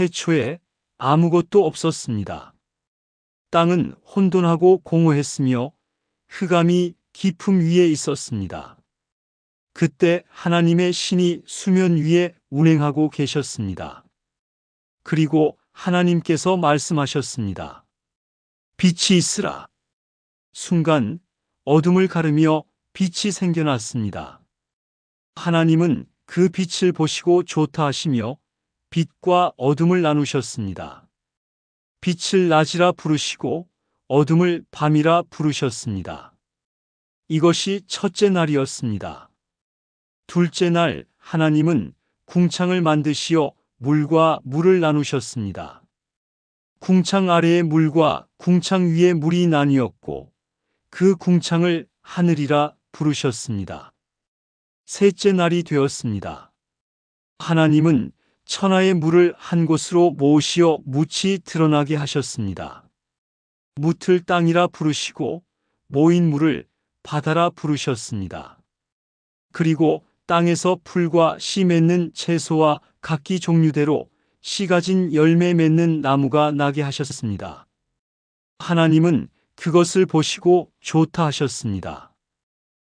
태초에 아무것도 없었습니다. 땅은 혼돈하고 공허했으며 흑암이 깊음 위에 있었습니다. 그때 하나님의 신이 수면 위에 운행하고 계셨습니다. 그리고 하나님께서 말씀하셨습니다. 빛이 있으라. 순간 어둠을 가르며 빛이 생겨났습니다. 하나님은 그 빛을 보시고 좋다 하시며 빛과 어둠을 나누셨습니다. 빛을 낮이라 부르시고 어둠을 밤이라 부르셨습니다. 이것이 첫째 날이었습니다. 둘째 날 하나님은 궁창을 만드시어 물과 물을 나누셨습니다. 궁창 아래의 물과 궁창 위의 물이 나뉘었고 그 궁창을 하늘이라 부르셨습니다. 셋째 날이 되었습니다. 하나님은 천하의 물을 한 곳으로 모으시어 묻이 드러나게 하셨습니다. 묻을 땅이라 부르시고 모인 물을 바다라 부르셨습니다. 그리고 땅에서 풀과 씨 맺는 채소와 각기 종류대로 씨 가진 열매 맺는 나무가 나게 하셨습니다. 하나님은 그것을 보시고 좋다 하셨습니다.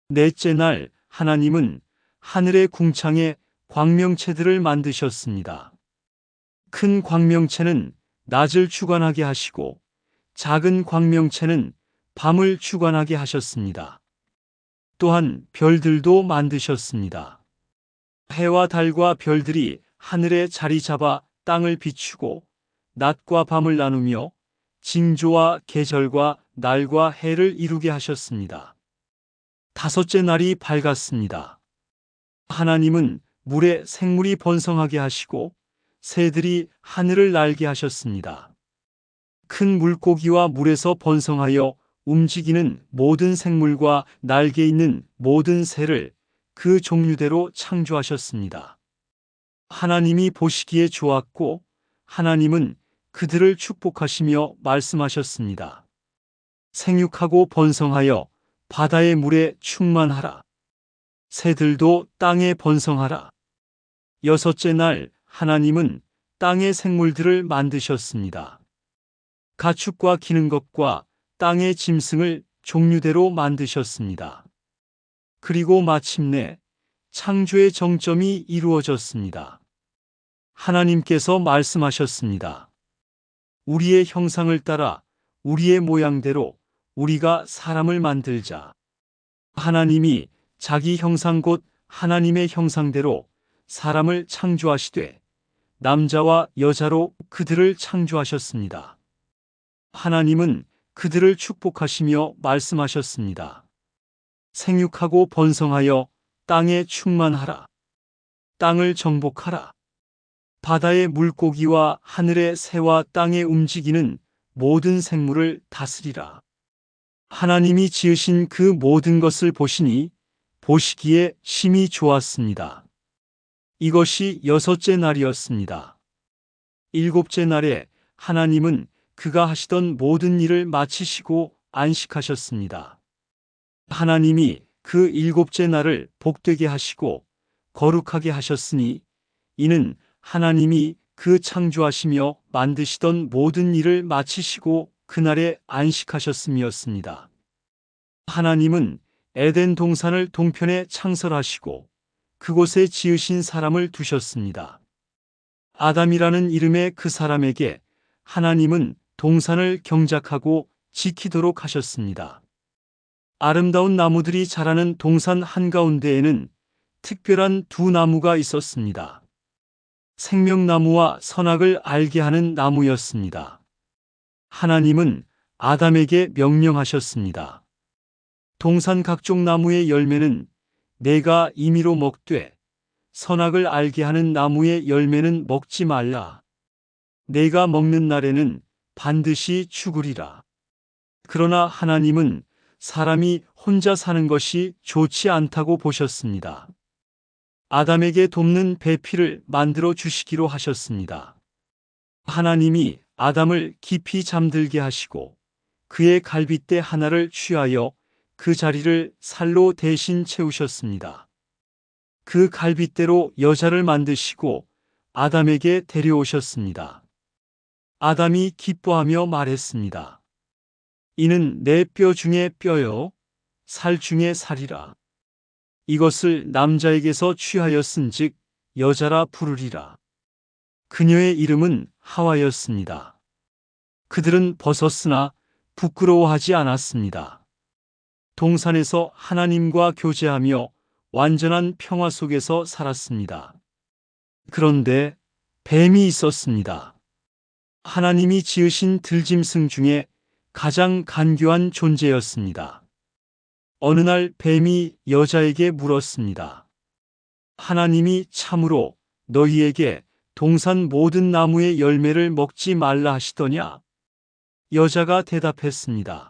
넷째 날 하나님은 하늘의 궁창에 광명체들을 만드셨습니다. 큰 광명체는 낮을 주관하게 하시고 작은 광명체는 밤을 주관하게 하셨습니다. 또한 별들도 만드셨습니다. 해와 달과 별들이 하늘에 자리 잡아 땅을 비추고 낮과 밤을 나누며 징조와 계절과 날과 해를 이루게 하셨습니다. 다섯째 날이 밝았습니다. 하나님은 물에 생물이 번성하게 하시고 새들이 하늘을 날게 하셨습니다. 큰 물고기와 물에서 번성하여 움직이는 모든 생물과 날개 있는 모든 새를 그 종류대로 창조하셨습니다. 하나님이 보시기에 좋았고 하나님은 그들을 축복하시며 말씀하셨습니다. 생육하고 번성하여 바다의 물에 충만하라. 새들도 땅에 번성하라. 여섯째 날 하나님은 땅의 생물들을 만드셨습니다. 가축과 기는 것과 땅의 짐승을 종류대로 만드셨습니다. 그리고 마침내 창조의 정점이 이루어졌습니다. 하나님께서 말씀하셨습니다. 우리의 형상을 따라 우리의 모양대로 우리가 사람을 만들자. 하나님이 자기 형상 곧 하나님의 형상대로 사람을 창조하시되 남자와 여자로 그들을 창조하셨습니다. 하나님은 그들을 축복하시며 말씀하셨습니다. 생육하고 번성하여 땅에 충만하라. 땅을 정복하라. 바다의 물고기와 하늘의 새와 땅에 움직이는 모든 생물을 다스리라. 하나님이 지으신 그 모든 것을 보시니 보시기에 심히 좋았습니다. 이것이 여섯째 날이었습니다. 일곱째 날에 하나님은 그가 하시던 모든 일을 마치시고 안식하셨습니다. 하나님이 그 일곱째 날을 복되게 하시고 거룩하게 하셨으니 이는 하나님이 그 창조하시며 만드시던 모든 일을 마치시고 그날에 안식하셨음이었습니다. 하나님은 에덴 동산을 동편에 창설하시고 그곳에 지으신 사람을 두셨습니다. 아담이라는 이름의 그 사람에게 하나님은 동산을 경작하고 지키도록 하셨습니다. 아름다운 나무들이 자라는 동산 한가운데에는 특별한 두 나무가 있었습니다. 생명나무와 선악을 알게 하는 나무였습니다. 하나님은 아담에게 명령하셨습니다. 동산 각종 나무의 열매는 내가 임의로 먹되 선악을 알게 하는 나무의 열매는 먹지 말라. 내가 먹는 날에는 반드시 죽으리라. 그러나 하나님은 사람이 혼자 사는 것이 좋지 않다고 보셨습니다. 아담에게 돕는 배필을 만들어 주시기로 하셨습니다. 하나님이 아담을 깊이 잠들게 하시고 그의 갈빗대 하나를 취하여 그 자리를 살로 대신 채우셨습니다. 그 갈빗대로 여자를 만드시고 아담에게 데려오셨습니다. 아담이 기뻐하며 말했습니다. 이는 내 뼈 중에 뼈요, 살 중에 살이라. 이것을 남자에게서 취하였은즉 여자라 부르리라. 그녀의 이름은 하와였습니다. 그들은 벗었으나 부끄러워하지 않았습니다. 동산에서 하나님과 교제하며 완전한 평화 속에서 살았습니다. 그런데 뱀이 있었습니다. 하나님이 지으신 들짐승 중에 가장 간교한 존재였습니다. 어느 날 뱀이 여자에게 물었습니다. 하나님이 참으로 너희에게 동산 모든 나무의 열매를 먹지 말라 하시더냐? 여자가 대답했습니다.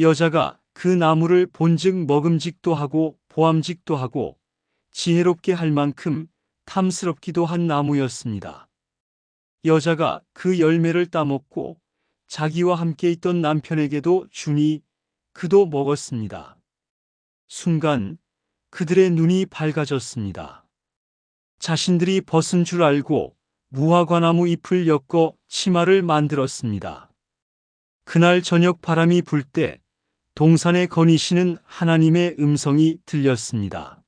여자가 그 나무를 본즉 먹음직도 하고 보암직도 하고 지혜롭게 할 만큼 탐스럽기도 한 나무였습니다. 여자가 그 열매를 따먹고 자기와 함께 있던 남편에게도 주니 그도 먹었습니다. 순간 그들의 눈이 밝아졌습니다. 자신들이 벗은 줄 알고 무화과나무 잎을 엮어 치마를 만들었습니다. 그날 저녁 바람이 불때 동산에 거니시는 하나님의 음성이 들렸습니다.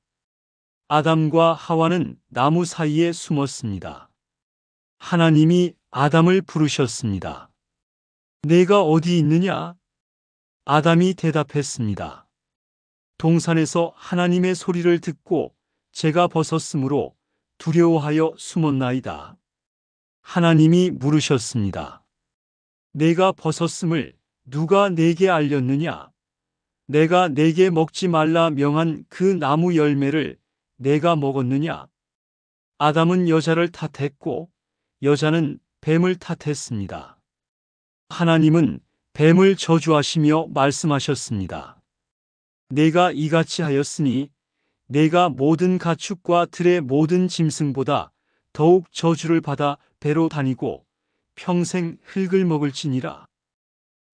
아담과 하와는 나무 사이에 숨었습니다. 하나님이 아담을 부르셨습니다. 내가 어디 있느냐? 아담이 대답했습니다. 동산에서 하나님의 소리를 듣고 제가 벗었으므로 두려워하여 숨었나이다. 하나님이 물으셨습니다. 내가 벗었음을 누가 내게 알렸느냐? 내가 내게 먹지 말라 명한 그 나무 열매를 내가 먹었느냐? 아담은 여자를 탓했고 여자는 뱀을 탓했습니다. 하나님은 뱀을 저주하시며 말씀하셨습니다. 내가 이같이 하였으니 내가 모든 가축과 들의 모든 짐승보다 더욱 저주를 받아 배로 다니고 평생 흙을 먹을지니라.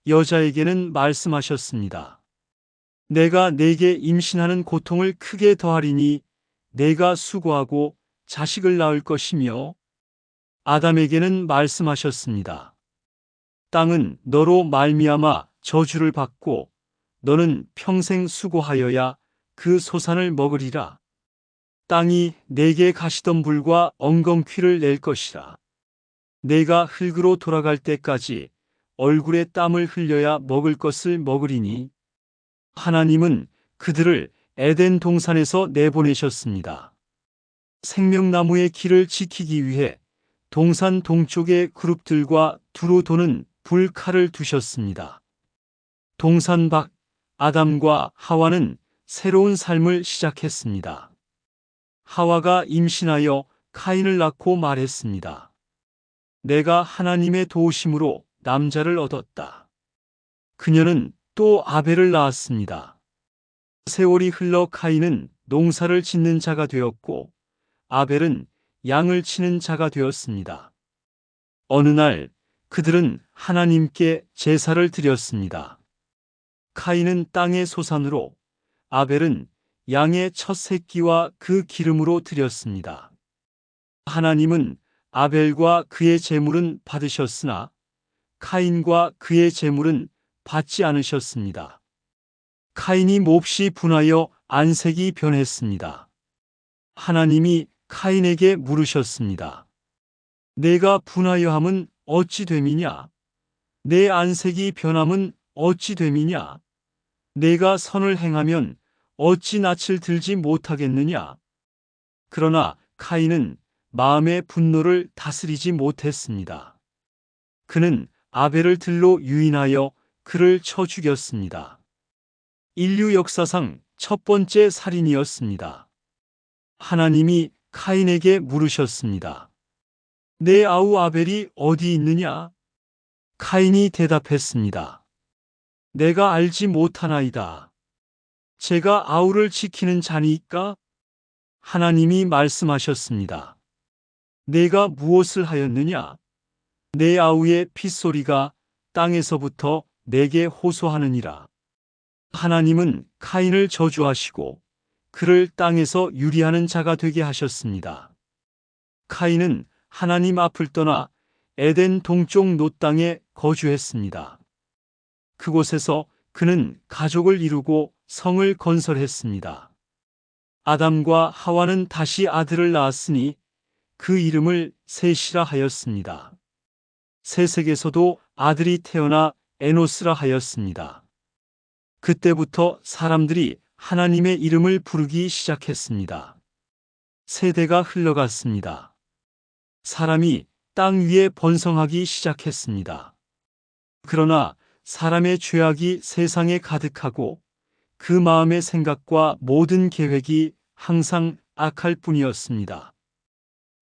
여자에게는 말씀하셨습니다. 내가 내게 임신하는 고통을 크게 더하리니 내가 수고하고 자식을 낳을 것이며 아담에게는 말씀하셨습니다. 땅은 너로 말미암아 저주를 받고 너는 평생 수고하여야 그 소산을 먹으리라. 땅이 내게 가시던 불과 엉겅퀴를 낼 것이라. 내가 흙으로 돌아갈 때까지 얼굴에 땀을 흘려야 먹을 것을 먹으리니 하나님은 그들을 에덴 동산에서 내보내셨습니다. 생명나무의 길을 지키기 위해 동산 동쪽의 그룹들과 두루 도는 불칼을 두셨습니다. 동산 밖 아담과 하와는 새로운 삶을 시작했습니다. 하와가 임신하여 카인을 낳고 말했습니다. 내가 하나님의 도우심으로 남자를 얻었다. 그녀는 또 아벨을 낳았습니다. 세월이 흘러 카인은 농사를 짓는 자가 되었고 아벨은 양을 치는 자가 되었습니다. 어느 날 그들은 하나님께 제사를 드렸습니다. 카인은 땅의 소산으로 아벨은 양의 첫 새끼와 그 기름으로 드렸습니다. 하나님은 아벨과 그의 재물은 받으셨으나 카인과 그의 재물은 받지 않으셨습니다. 카인이 몹시 분하여 안색이 변했습니다. 하나님이 카인에게 물으셨습니다. 내가 분하여 함은 어찌 됨이냐? 내 안색이 변함은 어찌 됨이냐? 내가 선을 행하면 어찌 낯을 들지 못하겠느냐? 그러나 카인은 마음의 분노를 다스리지 못했습니다. 그는 아벨을 들로 유인하여 그를 쳐 죽였습니다. 인류 역사상 첫 번째 살인이었습니다. 하나님이 카인에게 물으셨습니다. 내 아우 아벨이 어디 있느냐? 카인이 대답했습니다. 내가 알지 못하나이다. 제가 아우를 지키는 자니까? 하나님이 말씀하셨습니다. 내가 무엇을 하였느냐? 내 아우의 핏소리가 땅에서부터 내게 호소하느니라. 하나님은 카인을 저주하시고 그를 땅에서 유리하는 자가 되게 하셨습니다. 카인은 하나님 앞을 떠나 에덴 동쪽 노 땅에 거주했습니다. 그곳에서 그는 가족을 이루고 성을 건설했습니다. 아담과 하와는 다시 아들을 낳았으니 그 이름을 셋이라 하였습니다. 셋에게서도 아들이 태어나 에노스라 하였습니다. 그때부터 사람들이 하나님의 이름을 부르기 시작했습니다. 세대가 흘러갔습니다. 사람이 땅 위에 번성하기 시작했습니다. 그러나 사람의 죄악이 세상에 가득하고 그 마음의 생각과 모든 계획이 항상 악할 뿐이었습니다.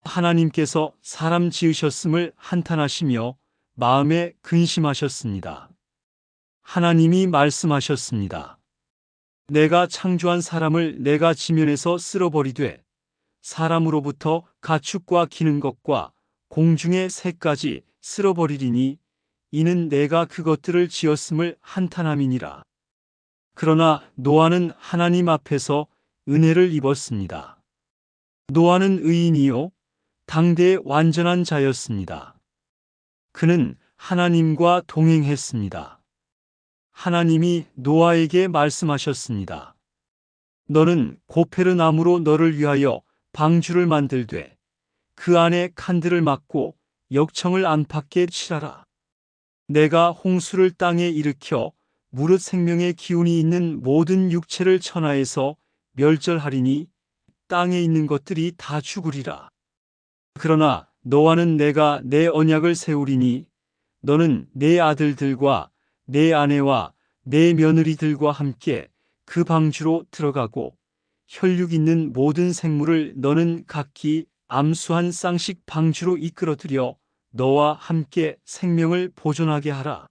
하나님께서 사람 지으셨음을 한탄하시며 마음에 근심하셨습니다. 하나님이 말씀하셨습니다. 내가 창조한 사람을 내가 지면에서 쓸어버리되 사람으로부터 가축과 기는 것과 공중의 새까지 쓸어버리리니 이는 내가 그것들을 지었음을 한탄함이니라. 그러나 노아는 하나님 앞에서 은혜를 입었습니다. 노아는 의인이요 당대의 완전한 자였습니다. 그는 하나님과 동행했습니다. 하나님이 노아에게 말씀하셨습니다. 너는 고페르 나무로 너를 위하여 방주를 만들되 그 안에 칸들을 막고 역청을 안팎에 칠하라. 내가 홍수를 땅에 일으켜 무릇 생명의 기운이 있는 모든 육체를 천하에서 멸절하리니 땅에 있는 것들이 다 죽으리라. 그러나 너와는 내가 내 언약을 세우리니 너는 내 아들들과 내 아내와 내 며느리들과 함께 그 방주로 들어가고 혈육 있는 모든 생물을 너는 각기 암수한 쌍식 방주로 이끌어들여 너와 함께 생명을 보존하게 하라.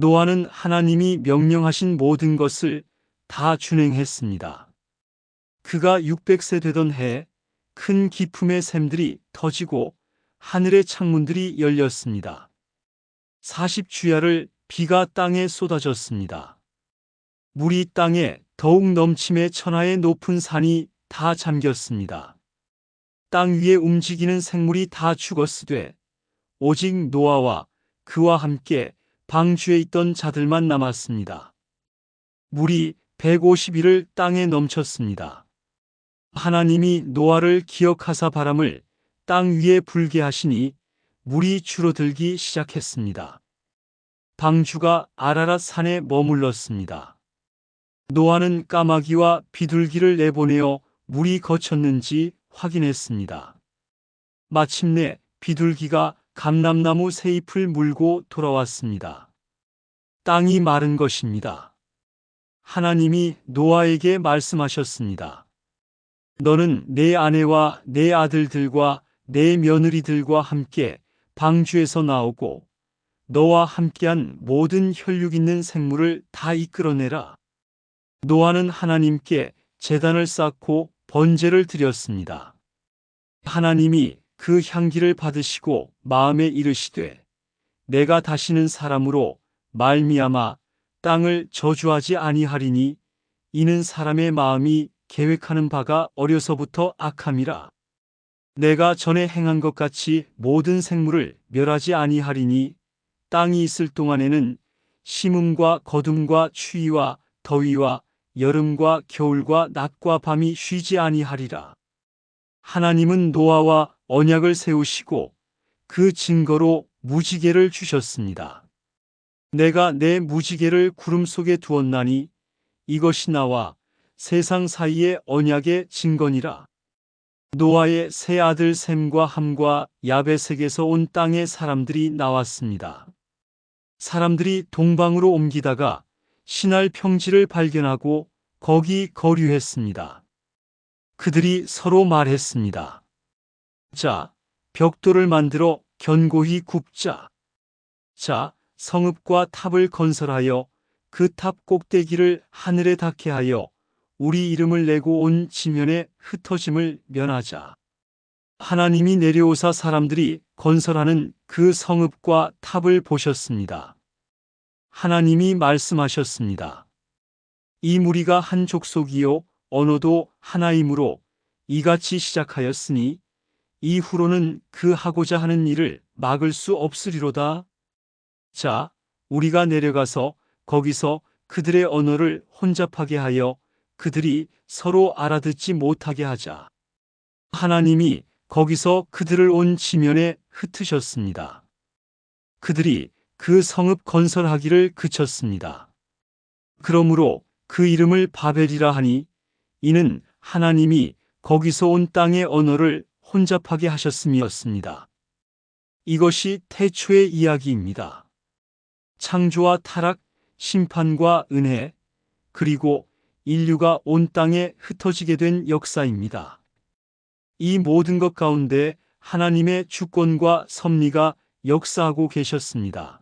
노아는 하나님이 명령하신 모든 것을 다 준행했습니다. 그가 600세 되던 해 큰 기품의 샘들이 터지고 하늘의 창문들이 열렸습니다. 40주야를 비가 땅에 쏟아졌습니다. 물이 땅에 더욱 넘침에 천하의 높은 산이 다 잠겼습니다. 땅 위에 움직이는 생물이 다 죽었으되 오직 노아와 그와 함께 방주에 있던 자들만 남았습니다. 물이 150일을 땅에 넘쳤습니다. 하나님이 노아를 기억하사 바람을 땅 위에 불게 하시니 물이 줄어들기 시작했습니다. 방주가 아라랏 산에 머물렀습니다. 노아는 까마귀와 비둘기를 내보내어 물이 거쳤는지 확인했습니다. 마침내 비둘기가 감람나무 새잎을 물고 돌아왔습니다. 땅이 마른 것입니다. 하나님이 노아에게 말씀하셨습니다. 너는 내 아내와 내 아들들과 내 며느리들과 함께 방주에서 나오고 너와 함께한 모든 혈육 있는 생물을 다 이끌어내라. 노아는 하나님께 재단을 쌓고 번제를 드렸습니다. 하나님이 그 향기를 받으시고 마음에 이르시되 내가 다시는 사람으로 말미암아 땅을 저주하지 아니하리니 이는 사람의 마음이 계획하는 바가 어려서부터 악함이라. 내가 전에 행한 것 같이 모든 생물을 멸하지 아니하리니 땅이 있을 동안에는 심음과 거둠과 추위와 더위와 여름과 겨울과 낮과 밤이 쉬지 아니하리라. 하나님은 노아와 언약을 세우시고 그 증거로 무지개를 주셨습니다. 내가 내 무지개를 구름 속에 두었나니 이것이 나와 세상 사이의 언약의 증거니라. 노아의 세 아들 샘과 함과 야베색에서 온 땅의 사람들이 나왔습니다. 사람들이 동방으로 옮기다가 신할 평지를 발견하고 거기 거류했습니다. 그들이 서로 말했습니다. 자, 벽돌을 만들어 견고히 굽자. 자, 성읍과 탑을 건설하여 그 탑 꼭대기를 하늘에 닿게 하여 우리 이름을 내고 온 지면에 흩어짐을 면하자. 하나님이 내려오사 사람들이 건설하는 그 성읍과 탑을 보셨습니다. 하나님이 말씀하셨습니다. 이 무리가 한 족속이요 언어도 하나이므로 이같이 시작하였으니 이후로는 그 하고자 하는 일을 막을 수 없으리로다. 자, 우리가 내려가서 거기서 그들의 언어를 혼잡하게 하여 그들이 서로 알아듣지 못하게 하자. 하나님이 거기서 그들을 온 지면에 흩으셨습니다. 그들이 그 성읍 건설하기를 그쳤습니다. 그러므로 그 이름을 바벨이라 하니 이는 하나님이 거기서 온 땅의 언어를 혼잡하게 하셨음이었습니다. 이것이 태초의 이야기입니다. 창조와 타락, 심판과 은혜, 그리고 인류가 온 땅에 흩어지게 된 역사입니다. 이 모든 것 가운데 하나님의 주권과 섭리가 역사하고 계셨습니다.